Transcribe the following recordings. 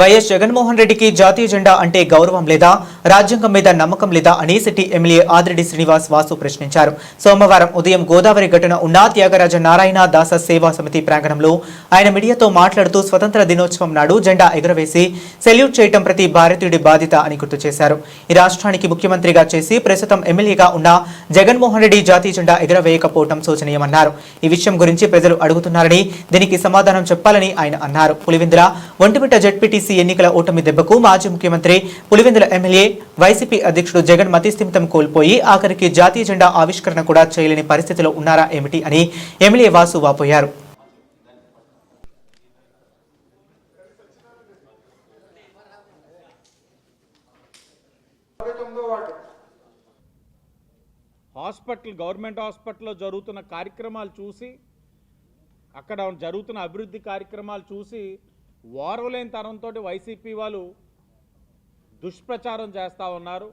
YS Jaganmohan రెడ్డికి జాతీయ జెండా అంటే గౌరవం లేదా? రాజ్యాంగం మీద నమ్మకం లేదా? అని సిటీ ఎమ్మెల్యే ఆదిరెడ్డి శ్రీనివాస్ వాసు ప్రశ్నించారు. సోమవారం ఉదయం గోదావరి ఘటన ఉన్నా త్యాగరాజ నారాయణ దాస సేవా సమితి ప్రాంగణంలో ఆయన మీడియాతో మాట్లాడుతూ స్వతంత్ర దినోత్సవం నాడు జెండా ఎగురవేసి సెల్యూట్ చేయటం ప్రతి భారతీయుడి బాధ్యత అని గుర్తు చేశారు. ఈ రాష్ట్రానికి ముఖ్యమంత్రిగా చేసి ప్రస్తుతం ఎమ్మెల్యేగా ఉన్న జగన్మోహన్ రెడ్డి జాతీయ జెండా ఎగురవేయకపోవటం శోచనీయమన్నారు. ఈ విషయం గురించి ప్రజలు అడుగుతున్నారని దీనికి సమాధానం చెప్పాలని ఆయన అన్నారు. పులివెందుల ఒంటిమిట్ట జడ్పీటీసీ ఎన్నికల ఓటమి దెబ్బకు మాజీ ముఖ్యమంత్రి పులివెందుల ఎమ్మెల్యే వైసీపీ అధ్యక్షుడు జగన్ మతిస్థిమితం కోల్పోయి ఆఖరికి జాతీయ జెండా ఆవిష్కరణ కూడా చేయలేని పరిస్థితిలో ఉన్నారా ఏమిటి అని ఎమ్మెల్యే వాసు వాపోయారు. హాస్పిటల్ గవర్నమెంట్ హాస్పిటల్లో జరుగుతున్న కార్యక్రమాలు చూసి అక్కడ జరుగుతున్న అభివృద్ధి కార్యక్రమాలు చూసి ఓర్వలేని తరంతో వైసీపీ వాళ్ళు దుష్ప్రచారం చేస్తూ ఉన్నారు.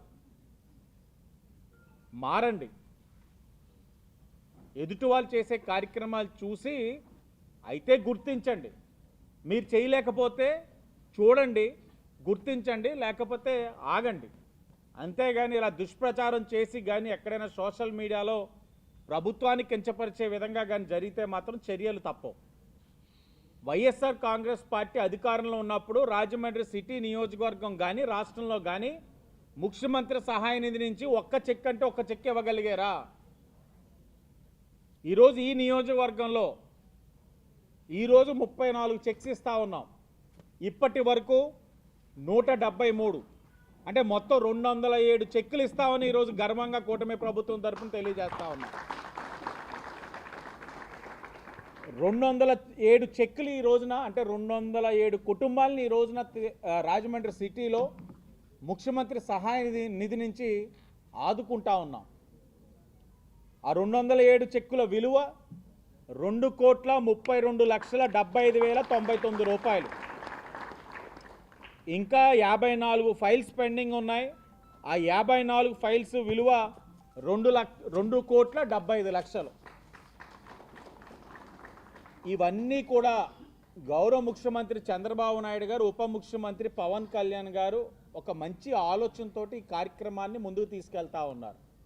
మారండి. ఎదుటి వాళ్ళు చేసే కార్యక్రమాలు చూసి అయితే గుర్తించండి. మీరు చేయలేకపోతే చూడండి గుర్తించండి లేకపోతే ఆగండి. అంతేగాని ఇలా దుష్ప్రచారం చేసి కానీ ఎక్కడైనా సోషల్ మీడియాలో ప్రభుత్వాన్ని కించపరిచే విధంగా కానీ జరిగితే మాత్రం చర్యలు తప్పవు. వైఎస్ఆర్ కాంగ్రెస్ పార్టీ అధికారంలో ఉన్నప్పుడు రాజమండ్రి సిటీ నియోజకవర్గం కానీ రాష్ట్రంలో కానీ ముఖ్యమంత్రి సహాయ నిధి నుంచి ఒక్క చెక్ అంటే ఒక్క చెక్ ఇవ్వగలిగారా? ఈరోజు ఈ నియోజకవర్గంలో ఈరోజు ముప్పై నాలుగు చెక్స్ ఇస్తా ఉన్నాం. ఇప్పటి వరకు నూట డెబ్బై మూడు. అంటే మొత్తం రెండు వందల ఏడు చెక్కులు ఇస్తామని ఈరోజు గర్వంగా కూటమి ప్రభుత్వం తరఫున తెలియజేస్తా ఉన్నాం. రెండు వందల ఏడు చెక్కులు ఈ రోజున అంటే రెండు వందల ఏడు కుటుంబాలను ఈ రోజున రాజమండ్రి సిటీలో ముఖ్యమంత్రి సహాయ నిధి నిధి నుంచి ఆదుకుంటా ఉన్నాం. ఆ రెండు వందల ఏడు చెక్కుల విలువ రెండు కోట్ల ముప్పై రెండు లక్షల డెబ్బై ఐదు వేల తొంభై తొమ్మిది రూపాయలు. ఇంకా యాభై నాలుగు ఫైల్స్ పెండింగ్ ఉన్నాయి. ఆ యాభై నాలుగు ఫైల్స్ విలువ రెండు లక్ష రెండు కోట్ల డెబ్బై ఐదు లక్షలు. ఇవన్నీ కూడా గౌరవ ముఖ్యమంత్రి చంద్రబాబు నాయుడు గారు ఉప ముఖ్యమంత్రి పవన్ కళ్యాణ్ గారు ఒక మంచి ఆలోచనతోటి ఈ కార్యక్రమాన్ని ముందుకు తీసుకెళ్తా ఉన్నారు.